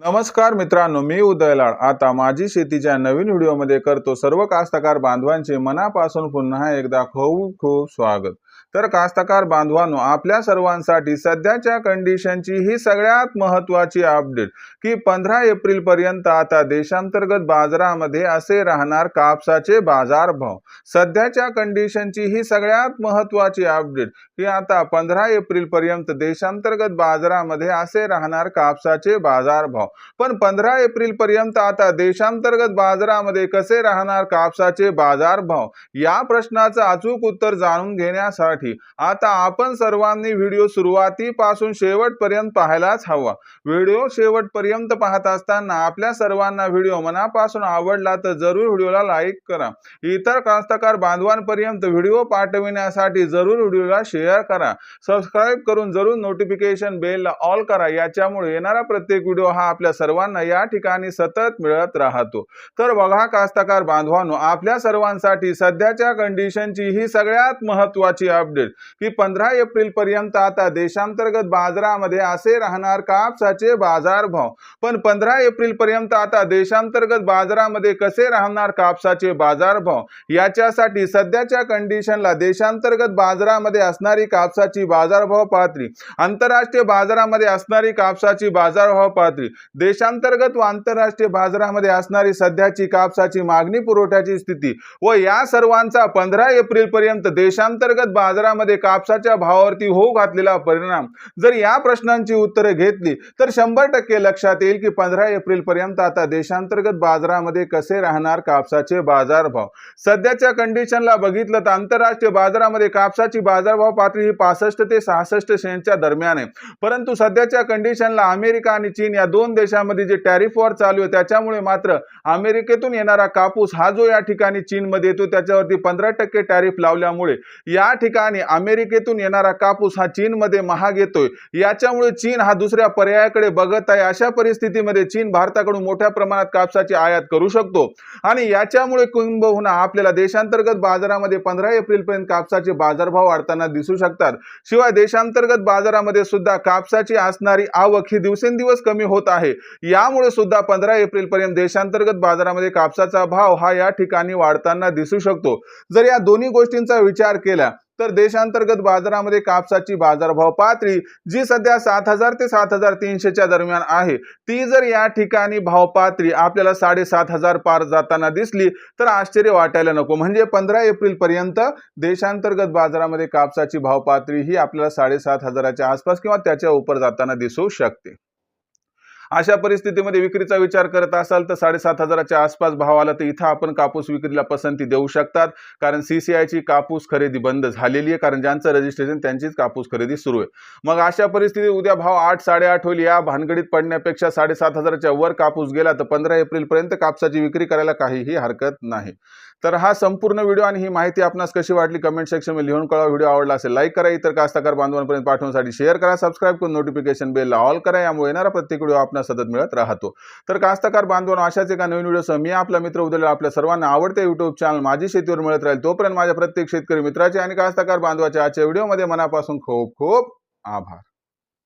नमस्कार मित्रांनो मी उदयलाड आता माझी शेतीच्या नवीन व्हिडिओमध्ये करतो सर्व कास्तकार बांधवांचे मनापासून पुन्हा एकदा खूप खूप स्वागत. तर कास्तकार बांधवांनो आपल्या सर्वांसाठी सध्याच्या कंडिशनची ही सगळ्यात महत्त्वाची अपडेट की पंधरा एप्रिल पर्यंत आता देशांतर्गत बाजारामध्ये असे राहणार कापसाचे बाजारभाव. सध्याच्या कंडिशनची ही सगळ्यात महत्त्वाची अपडेट की आता पंधरा एप्रिल पर्यंत देशांतर्गत बाजारामध्ये असे राहणार कापसाचे बाजारभाव. पण पंधरा एप्रिल पर्यंत आता देशांतर्गत बाजारामध्ये कसे राहणार कापसाचे बाजारभाव या प्रश्नाचं अचूक उत्तर जाणून घेण्यासाठी आता आपण सर्वांनी व्हिडिओ सुरुवातीपासून शेवटपर्यंत पाहायलाच हवा. व्हिडिओ शेवटपर्यंत पाहत असताना आपल्या सर्वांना व्हिडिओ मनापासून आवडला तर जरूर व्हिडिओला लाईक करा. इतर कास्तकार बांधवांपर्यंत व्हिडिओ पाठविण्यासाठी जरूर व्हिडिओला शेअर करा. सबस्क्राईब करून जरूर नोटिफिकेशन बेलला ऑल करा. याच्यामुळे येणारा प्रत्येक व्हिडिओ हा आपल्या सर्वांना या ठिकाणी सतत मिळत राहतो. तर बघा कास्तकार बांधवांनो आपल्या सर्वांसाठी सध्याच्या कंडिशनची ही सगळ्यात महत्त्वाची अपडेट की पंधरा एप्रिल पर्यंत आता देशांतर्गत बाजारामध्ये असे राहणार कापसाचे बाजारभाव पण पंधरा एप्रिल पर्यंत आता देशांतर्गत बाजारामध्ये कसे राहणार कापसाचे बाजारभाव याच्यासाठी सध्याच्या कंडिशनला देशांतर्गत बाजारामध्ये असणारी कापसाची बाजारभाव पातळी आंतरराष्ट्रीय बाजारामध्ये असणारी कापसाची बाजारभाव पातळी देशांतर्गत व आंतरराष्ट्रीय बाजारामध्ये असणारी सध्याची कापसाची मागणी पुरवठ्याची स्थिती व या सर्वांचा पंधरा एप्रिल पर्यंत देशांतर्गत बाजारामध्ये कापसाच्या भावावरती होऊ घातलेला परिणाम जर या प्रश्नांची उत्तरे घेतली तर शंभर टक्के लक्षात येईल की पंधरा एप्रिल पर्यंत आता देशांतर्गत बाजारामध्ये कसे राहणार कापसाचे बाजारभाव. सध्याच्या कंडिशनला बघितलं तर आंतरराष्ट्रीय बाजारामध्ये कापसाची बाजारभाव पातळी ही पासष्ट ते सहासष्ट सेंटच्या दरम्यान आहे. परंतु सध्याच्या कंडिशनला अमेरिका आणि चीन या दोन देशामध्ये जे टॅरिफ वॉर चालू आहे त्याच्यामुळे मात्र अमेरिकेतून येणारा कापूस हा जो या ठिकाणी चीनमध्ये येतो त्याच्यावरती पंधरा टक्के टॅरिफ लावल्यामुळे या ठिकाणी अमेरिकेतून येणारा कापूस हा चीनमध्ये महाग येतोय. याच्यामुळे चीन हा दुसऱ्या पर्यायाकडे बघत आहे. अशा परिस्थितीमध्ये चीन भारताकडून मोठ्या प्रमाणात कापसाची आयात करू शकतो. आणि याच्यामुळे किंबहुना आपल्याला देशांतर्गत बाजारामध्ये पंधरा एप्रिल पर्यंत कापसाचे बाजारभाव वाढताना दिसू शकतात. शिवाय देशांतर्गत बाजारामध्ये सुद्धा कापसाची असणारी आवक ही दिवसेंदिवस कमी होत आहे. यामुळे सुद्धा पंधरा एप्रिल पर्यंत देशांतर्गत बाजारामध्ये कापसाचा भाव हा या ठिकाणी वाढताना दिसू शकतो. जर या दोन्ही गोष्टींचा विचार केला तर देशांतर्गत बाजारामध्ये कापसाची बाजारभाव पातळी जी सध्या सात हजार ते सात हजार तीनशेच्या दरम्यान आहे ती जर या ठिकाणी भाव पातळी आपल्याला साडेसात हजार पार जाताना दिसली तर आश्चर्य वाटायला नको. म्हणजे पंधरा एप्रिल पर्यंत देशांतर्गत बाजारामध्ये कापसाची भाव पातळी ही आपल्याला साडेसात हजाराच्या आसपास किंवा त्याच्या उपर जाताना दिसू शकते. अशा परिस्थितीमध्ये विक्रीचा विचार करत असाल तर साडेसात हजाराच्या आसपास भाव आला तर इथं आपण कापूस विक्रीला पसंती देऊ शकतात. कारण सी सी कापूस खरेदी बंद झालेली आहे. कारण ज्यांचं रजिस्ट्रेशन त्यांचीच कापूस खरेदी सुरू आहे. मग अशा परिस्थितीत उद्या भाव आठ साडेआठ होईल. या भानगडीत पडण्यापेक्षा साडेसात हजाराच्या वर कापूस गेला तर पंधरा एप्रिलपर्यंत कापसाची विक्री करायला काहीही हरकत नाही. तर हा संपूर्ण व्हिडिओ आणि ही माहिती आपणास कशी वाटली कमेंट सेक्शनमध्ये लिहून कळवा. व्हिडिओ आवडला असेल लाईक करा. इतर कास्ताकार बांधवांपर्यंत पाठवण्यासाठी शेअर करा. सबस्क्राईब करून नोटिफिकेशन बेल ऑल करा. यामुळे येणारा प्रत्येक व्हिडिओ आपणास सतत मिळत राहतो. तर कास्तकार बांधवांना अशाच एका नवीन व्हिडिओसह मी आपला मित्र उदयला आपल्या सर्वांना आवडते युट्यूब चॅनल माझी शेतीवर मिळत राहील तोपर्यंत माझ्या प्रत्येक शेतकरी मित्राचे आणि कास्तकार बांधवाच्या आजच्या व्हिडिओमध्ये मनापासून खूप खूप आभार.